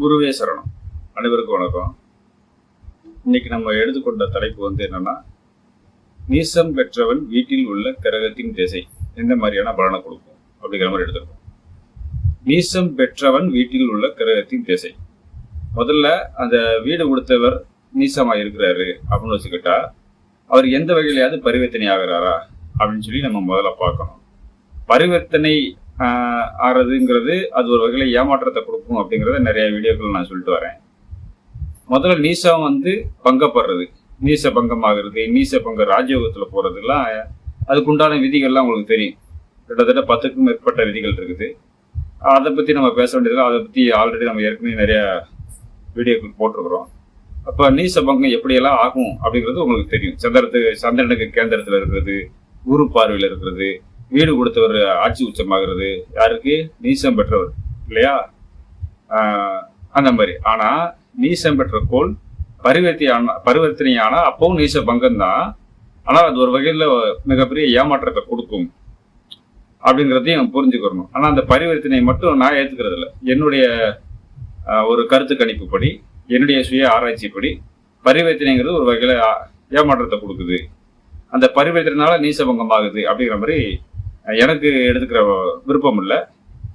குருவே சரணம். அனைவருக்கும் வணக்கம். இன்னைக்கு நம்ம எடுத்துக்கொண்ட தலைப்பு வந்து என்னன்னா நீசம் பெற்றவன் வீட்டில் உள்ள கிரகத்தின் திசை. எந்த மாதிரியான பலனை கொடுக்கும்? அப்படிங்கிற மாதிரி எடுத்துருக்கோம். நீசம் பெற்றவன் வீட்டில் உள்ள கிரகத்தின் திசை. முதல்ல அந்த வீடு கொடுத்தவர் நீசமா இருக்கிறாரு அப்படின்னு வச்சுக்கிட்டா அவர் எந்த வகையிலையாவது பரிவர்த்தனை ஆகிறாரா அப்படின்னு சொல்லி நம்ம முதல்ல பார்க்கணும். பரிவர்த்தனை ஆறதுங்கிறது அது ஒரு வகையில் ஏமாற்றத்தை கொடுக்கும் அப்படிங்கிறத நிறைய வீடியோக்கள் நான் சொல்லிட்டு வரேன். முதல்ல நீசம் வந்து பங்கப்படுறது. நீச பங்கம் ஆகுறது நீச பங்க ராஜயோகத்தில் போகிறதுலாம் அதுக்குண்டான விதிகள்லாம் உங்களுக்கு தெரியும். கிட்டத்தட்ட பத்துக்கும் மேற்பட்ட விதிகள் இருக்குது. அதை பற்றி நம்ம பேச வேண்டியதில்லை அதை பற்றி ஆல்ரெடி நம்ம ஏற்கனவே நிறையா வீடியோக்கள் போட்டிருக்கிறோம். அப்போ நீச பங்கம் எப்படியெல்லாம் ஆகும் அப்படிங்கிறது உங்களுக்கு தெரியும். சந்திரத்துக்கு சந்திரனுக்கு கேந்திரத்தில் இருக்கிறது குரு பார்வையில் இருக்கிறது வீடு கொடுத்தவர் ஆட்சி உச்சமாகிறது. யாருக்கு? நீசம் பெற்றவர். இல்லையா? அந்த மாதிரி. ஆனால் நீசம் பெற்ற கோள் பரிவர்த்தியான ஆனால் அப்பவும் நீச பங்கம் தான் ஆனால் அது ஒரு வகையில் மிகப்பெரிய ஏமாற்றத்தை கொடுக்கும் அப்படிங்கிறதையும் புரிஞ்சுக்கிறணும் ஆனால் அந்த பரிவர்த்தனை மட்டும் நான் ஏற்றுக்கிறது இல்லை என்னுடைய ஒரு கருத்து கணிப்புப்படி என்னுடைய சுய ஆராய்ச்சிப்படி பரிவர்த்தனைங்கிறது ஒரு வகையில் ஏமாற்றத்தை கொடுக்குது. அந்த பரிவர்த்தனைனால நீசபங்கம் ஆகுது அப்படிங்கிற மாதிரி எனக்கு எடுத்துக்கிற விருப்பம் இல்லை.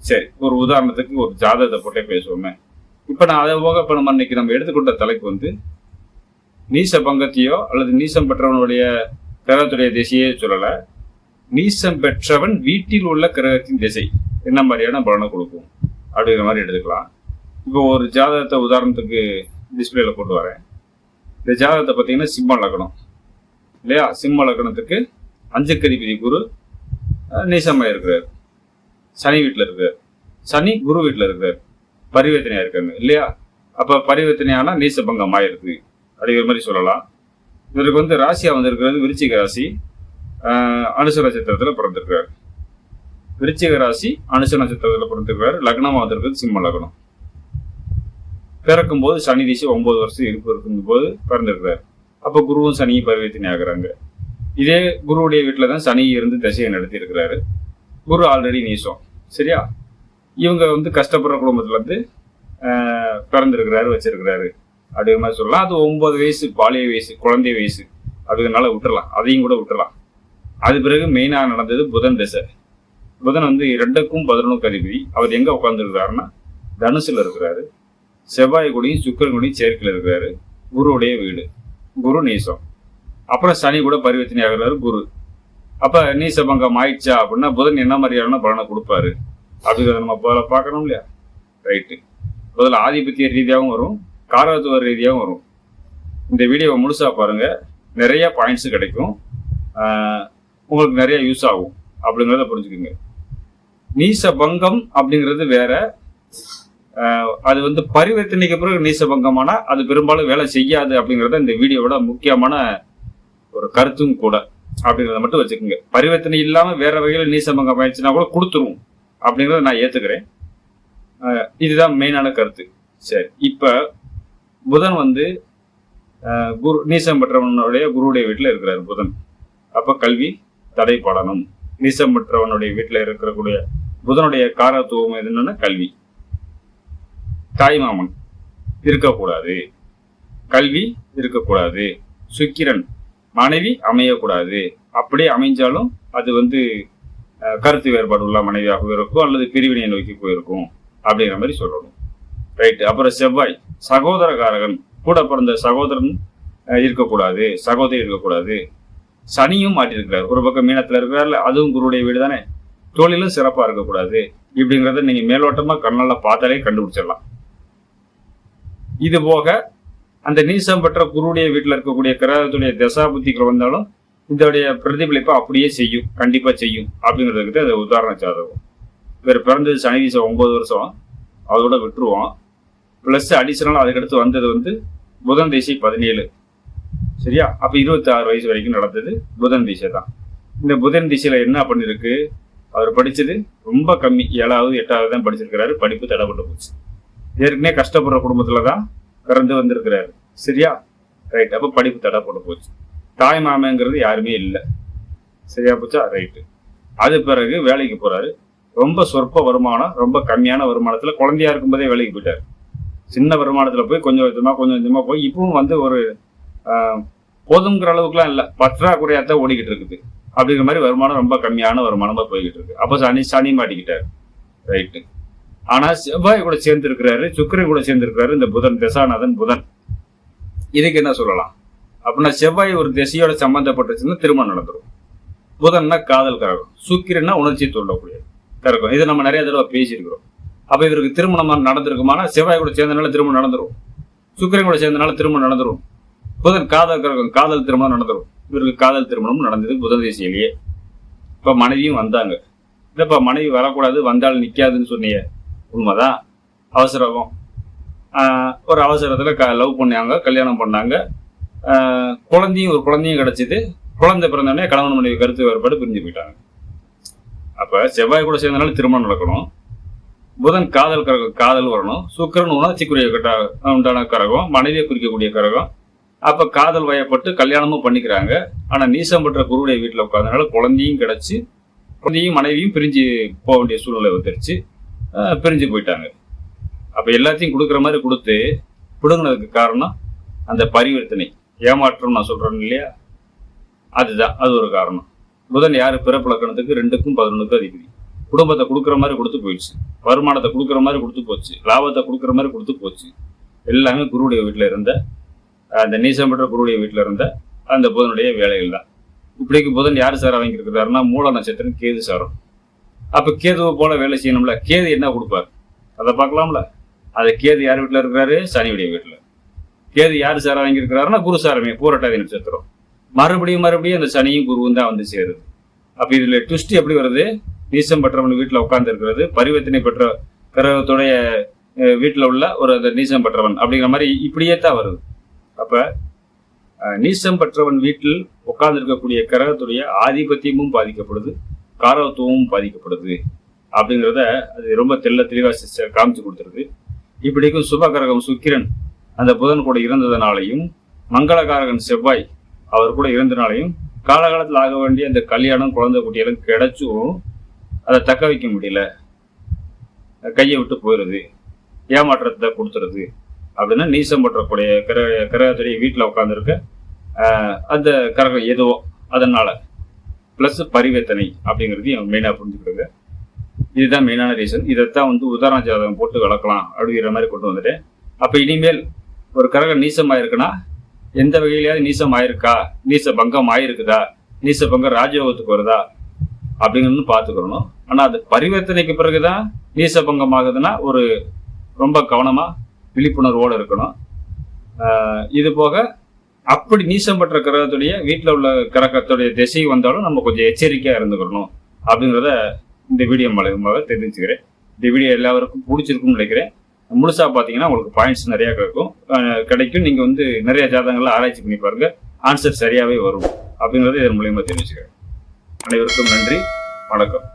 சரி ஒரு உதாரணத்துக்கு ஒரு ஜாதகத்தை போட்டே பேசுவோமே. இப்போ நான் அதை போக இப்போ நம்ம இன்னைக்கு நம்ம எடுத்துக்கொண்ட தலைப்பு வந்து நீச பங்கத்தையோ அல்லது நீசம் பெற்றவனுடைய கிரகத்துடைய திசையே சொல்லலை. நீசம் பெற்றவன் வீட்டில் உள்ள கிரகத்தின் திசை. என்ன மாதிரியான பலனை கொடுக்கும்? அப்படிங்கிற மாதிரி எடுத்துக்கலாம். இப்போ ஒரு ஜாதகத்தை உதாரணத்துக்கு டிஸ்பிளேல கொண்டு வரேன். இந்த ஜாதகத்தை பார்த்தீங்கன்னா சிம்ம லக்னம். இல்லையா? சிம்ம லக்னத்துக்கு அஞ்சுக்கதிபதி குரு அஹ், இருக்கிறார் சனி வீட்டில் இருக்கார். சனி குரு வீட்டில் இருக்கார். பரிவர்த்தனையாக இருக்காங்க இல்லையா? அப்போ பரிவர்த்தனையானா நீசபங்கம் ஆயிருக்கு அப்படிங்கிற மாதிரி சொல்லலாம். இவருக்கு வந்து ராசியா வந்திருக்கிறது விருச்சிக ராசி. ஆஹ், அனுச நட்சத்திரத்துல விருச்சிக ராசி அனுச நட்சத்திரத்தில் பிறந்திருக்காரு லக்னமாக வந்திருக்கிறது சிம்ம லக்னம். பிறக்கும் போது சனி திசை ஒன்பது வருஷம் இருப்பு இருக்கும் போது பிறந்திருக்கிறார். அப்போ குருவும் சனியும் பரிவர்த்தனை ஆகுறாங்க. இதே குருவுடைய வீட்டில் தான் சனி இருந்து திசையை நடத்தி இருக்கிறாரு குரு ஆல்ரெடி நீசம் சரியா? இவங்க வந்து கஷ்டப்படுற குடும்பத்துலேருந்து பிறந்திருக்கிறாரு வச்சிருக்கிறாரு. அப்படிங்கிற மாதிரி சொல்லலாம். அது ஒன்பது வயசு பாலிய வயசு குழந்தை வயசு. அப்படிங்கிறனால விட்டுறலாம். அதையும் கூட விட்டுறலாம். அது பிறகு மெயினாக நடந்தது புதன் திசை. புதன் வந்து ரெண்டுக்கும் பதினொன்று கருவி அவர் எங்கே உட்காந்துருக்கிறாருன்னா தனுசில் இருக்கிறாரு. செவ்வாய் கூடயும் சுக்கரன் கூடயும் சேர்க்கையில் இருக்கிறாரு. குருவுடைய வீடு. குரு நேசம். அப்புறம் சனி கூட பரிவர்த்தனை ஆகிறாரு குரு. அப்ப நீசபங்கம் ஆயிடுச்சா அப்படின்னா புதன் என்ன மாதிரியான பலனை கொடுப்பாரு? அப்படிங்கிறத நம்ம முதல்ல பார்க்கணும் இல்லையா? ரைட்டு முதல்ல ஆதிபத்திய ரீதியாகவும் வரும் காரத்துவ ரீதியாகவும் வரும். இந்த வீடியோவை முழுசா பாருங்க. நிறைய பாயிண்ட்ஸ் கிடைக்கும். உங்களுக்கு நிறைய யூஸ் ஆகும். அப்படிங்கிறத புரிஞ்சுக்குங்க. நீசபங்கம் அப்படிங்கிறது வேற. அது வந்து பரிவர்த்தனைக்கு பிறகு நீசபங்கமானா அது பெரும்பாலும் வேலை செய்யாது அப்படிங்கிறத இந்த வீடியோவோட முக்கியமான ஒரு கருத்தும் கூட அப்படிங்கிறத மட்டும் வச்சுக்கோங்க. பரிவர்த்தனை இல்லாம வேற வகையில் நீசபங்கம் ஆயிடுச்சுன்னா கூட கொடுத்துருவோம் அப்படிங்கிறத நான் ஏத்துக்கிறேன். இதுதான் மெயினான கருத்து. சரி இப்ப புதன் வந்து குரு நீசம் பெற்றவனுடைய குருவுடைய வீட்டில் இருக்கிறார் புதன். அப்ப கல்வி தடைப்படணும் நீசம் பெற்றவனுடைய வீட்டில் இருக்கக்கூடிய புதனுடைய காரத்துவம் என்னன்னா கல்வி. தாய்மாமன் இருக்கக்கூடாது. கல்வி இருக்கக்கூடாது. சுக்கிரன் மனைவி அமையக்கூடாது. அப்படியே அமைஞ்சாலும் அது வந்து கருத்து வேறுபாடு உள்ள மனைவியாக இருக்கும் அல்லது பிரிவினை நோக்கி போயிருக்கும் அப்படிங்கிற மாதிரி சொல்லணும். ரைட்டு. அப்புறம் செவ்வாய். சகோதரகாரகன். கூட பிறந்த சகோதரன் இருக்கக்கூடாது. சகோதரி இருக்கக்கூடாது. சனியும் மாட்டிருக்கிறார் ஒரு பக்கம் மீனத்தில் இருக்கிறார்ல அதுவும் குருடைய வீடு தானே? தொழிலும் சிறப்பாக இருக்கக்கூடாது. இப்படிங்கிறத நீங்கள் மேலோட்டமாக கண்ணால் பார்த்தாலே கண்டுபிடிச்சிடலாம். இது போக அந்த நீசம் பெற்ற குருடைய வீட்டில் இருக்கக்கூடிய கிரகத்துடைய தசா புத்திகள் வந்தாலும் இதோடைய பிரதிபலிப்பை அப்படியே செய்யும் கண்டிப்பாக செய்யும் அப்படிங்கிறதுக்கு அது உதாரண ஜாதகம். இவர் பிறந்தது சனி தீசம் ஒன்பது வருஷம். அதோட விட்டுருவோம். ப்ளஸ் அடிஷனல் அதுக்கடுத்து வந்தது வந்து புதன் திசை பதினேழு. சரியா? அப்போ இருபத்தி ஆறு வயசு வரைக்கும் நடந்தது புதன் திசை தான். இந்த புதன் திசையில் என்ன பண்ணியிருக்கு அவர் படித்தது ரொம்ப கம்மி. ஏழாவது எட்டாவது தான் படிச்சிருக்கிறாரு. படிப்பு தடைப்பட்டு போச்சு. ஏற்கனவே கஷ்டப்படுற குடும்பத்தில் தான் பிறந்து வந்திருக்கிறாரு. சரியா? ரைட் அப்போ படிப்பு தடைப்பட்டு போச்சு. தாய் மாமங்கிறது யாருமே இல்லை. சரியா போச்சா? ரைட்டு அது பிறகு வேலைக்கு போறாரு. ரொம்ப சொற்ப வருமானம் ரொம்ப கம்மியான வருமானத்தில் குழந்தையா இருக்கும்போதே வேலைக்கு போயிட்டார். சின்ன வருமானத்தில் போய் கொஞ்சம் கொஞ்சமாக கொஞ்சம் கொஞ்சமாக போய் இப்பவும் வந்து ஒரு போதுங்கிற அளவுக்குலாம் இல்லை. பற்றாக்குறையாக தான் ஓடிக்கிட்டு இருக்குது. அப்படிங்கிற மாதிரி வருமானம் ரொம்ப கம்மியான வருமானமாக போய்கிட்டு இருக்கு. அப்போ சனி சனி மாட்டிக்கிட்டார். ரைட்டு ஆனா செவ்வாய் கூட சேர்ந்து இருக்கிறாரு சுக்கிரன் கூட சேர்ந்து இருக்கிறாரு இந்த புதன் தசாநாதன் புதன். இதுக்கு என்ன சொல்லலாம்? அப்படின்னா செவ்வாய் ஒரு திசையோட சம்பந்தப்பட்டுச்சுன்னா திருமணம் நடந்துரும். புதன்னா காதல் கரகம் சுக்கிரன்னா உணர்ச்சி தூண்டக்கூடிய கரகம். இது நம்ம நிறைய தடவை பேசியிருக்கிறோம். அப்ப இவருக்கு திருமணம் நடந்திருக்குமானா செவ்வாய் கூட சேர்ந்தனால திருமணம் நடந்துடும் சுக்கிரன் கூட சேர்ந்தனால திருமணம் நடந்துரும். புதன் காதல் கரகம் காதல் திருமணம் நடந்துடும் இவருக்கு காதல் திருமணம் நடந்தது புதன் திசையிலேயே. இப்ப மனைவியும் வந்தாங்க. இல்லைப்பா மனைவி வரக்கூடாது வந்தால் நிக்காதுன்னு சொன்னீங்க. உண்மைதான். அவசரம் ஒரு அவசரத்தில் க லவ் பண்ணாங்க கல்யாணம் பண்ணாங்க. குழந்தையும் ஒரு குழந்தையும் கிடச்சிது. குழந்தை பிறந்தோடனே கணவன் மனைவி கருத்து வேறுபாடு பிரிஞ்சு போயிட்டாங்க. அப்போ செவ்வாய் கூட சேர்ந்தனால திருமணம் நடக்கணும். புதன் காதல் கரகம் காதல் வரணும். சுக்கரன் உணர்ச்சிக்குரிய கட்ட உண்டான கரகம். மனைவியை குறிக்கக்கூடிய கரகம். அப்போ காதல் வயப்பட்டு கல்யாணமும் பண்ணிக்கிறாங்க. ஆனால் நீசம் பெற்ற குருவுடைய வீட்டில் உட்காந்தனால குழந்தையும் கிடச்சி குழந்தையும் மனைவியும் பிரிஞ்சு போக வேண்டிய சூழ்நிலை வந்துருச்சு. பிரிஞ்சு போயிட்டாங்க. அப்போ எல்லாத்தையும் கொடுக்குற மாதிரி கொடுத்து பிடுங்கினதுக்கு காரணம் அந்த பரிவர்த்தனை. ஏமாற்றம் நான் சொல்கிறேன் இல்லையா? அதுதான். அது ஒரு காரணம். புதன் யார்? பிறப்பிலக்கணத்துக்கு ரெண்டுக்கும் பதினொன்றுக்கும் அதிபதி. குடும்பத்தை கொடுக்குற மாதிரி கொடுத்து போயிடுச்சு. வருமானத்தை கொடுக்குற மாதிரி கொடுத்து போச்சு. லாபத்தை கொடுக்குற மாதிரி கொடுத்து போச்சு. எல்லாமே குருவுடைய வீட்டில் இருந்த அந்த நீசம் பெற்ற குருவுடைய வீட்டில் இருந்த அந்த புதனுடைய வேலைகள் தான். இப்படிக்கு புதன் யார் சார் வாங்கியிருக்கிறாருன்னா மூல நட்சத்திரம் கேது சாரம். அப்ப கேதுவை போல வேலை செய்யணும்ல. கேது என்ன கொடுப்பார்? அதை பார்க்கலாம்ல. அது கேது யார் வீட்டில் இருக்கிறாரு சனியுடைய வீட்டில். கேது யார் சாரா வாங்கியிருக்கிறாருன்னா குரு சாரமே பூரட்டாதி நட்சத்திரம். மறுபடியும் மறுபடியும் அந்த சனியும் குருவும் தான் வந்து சேருது. அப்ப இதுல ட்விஸ்ட் எப்படி வருது? நீசம் பெற்றவன் வீட்டில் உட்கார்ந்து இருக்கிறது பரிவர்த்தனை பெற்ற கிரகத்துடைய வீட்டில் உள்ள ஒரு அந்த நீசம் பெற்றவன் அப்படிங்கிற மாதிரி இப்படியே தான் வருது. அப்ப நீசம் பெற்றவன் வீட்டில் உட்கார்ந்து இருக்கக்கூடிய கிரகத்துடைய ஆதிபத்தியமும் பாதிக்கப்படுது. காரகத்துவமும் பாதிக்கப்படுது அப்படிங்கிறத அது ரொம்ப தெள்ள தெளிவா காமிச்சு கொடுத்துருது இப்படிக்கும் சுபகரகம் சுக்கிரன் அந்த புதன் கூட இறந்ததுனாலையும் மங்களகாரகன் செவ்வாய் அவர் கூட இருந்தனாலையும் காலகாலத்தில் ஆக வேண்டிய அந்த கல்யாணம் குழந்தை குட்டியெல்லாம் கிடைச்சும் அதை தக்க வைக்க முடியல. கையை விட்டு போயிடுது. ஏமாற்றத்தை கொடுத்துருது. அப்படின்னா நீசம் பற்றக்கூடிய கிர கிரகத்துடைய வீட்டில் உட்காந்துருக்க அந்த கரகம் எதுவோ அதனால் ப்ளஸ் பரிவர்த்தனை அப்படிங்கிறதையும் மெயினாக புரிஞ்சுக்கிறது. இதுதான் மெயினான ரீசன் இதைத்தான் வந்து உதாரண ஜாதகம் போட்டு வளர்க்கலாம் அப்படிங்கிற மாதிரி கொண்டு வந்துட்டேன். அப்போ இனிமேல் ஒரு கரகம் நீசம் ஆயிருக்குன்னா எந்த வகையிலையாவது நீசம் ஆயிருக்கா நீச பங்கம் ஆயிருக்குதா? நீச பங்கம் ராஜயோகத்துக்கு வருதா? அப்படிங்கிறது பார்த்துக்கிறணும் ஆனால் அது பரிவர்த்தனைக்கு பிறகுதான் நீச பங்கம் ஆகுதுன்னா ஒரு ரொம்ப கவனமாக விழிப்புணர்வோடு இருக்கணும். இது போக அப்படி நீசம் பெற்ற கிரகத்துடைய வீட்டில் உள்ள கிரகத்துடைய திசை வந்தாலும் நம்ம கொஞ்சம் எச்சரிக்கையாக இருந்துக்கணும் அப்படிங்கிறத இந்த வீடியோ மூலமாக தெரிஞ்சுக்கிறேன். இந்த வீடியோ எல்லாருக்கும் பிடிச்சிருக்கும்னு நினைக்கிறேன். முழுசாக பார்த்தீங்கன்னா உங்களுக்கு பாயிண்ட்ஸ் நிறையா கிடைக்கும். கிடைக்கும். நீங்கள் வந்து நிறைய ஜாதகங்களை ஆராய்ச்சி பண்ணி பாருங்க. ஆன்சர் சரியாகவே வரும் அப்படிங்கிறத இதன் மூலயமா தெரிஞ்சுக்கிறேன். அனைவருக்கும் நன்றி. வணக்கம்.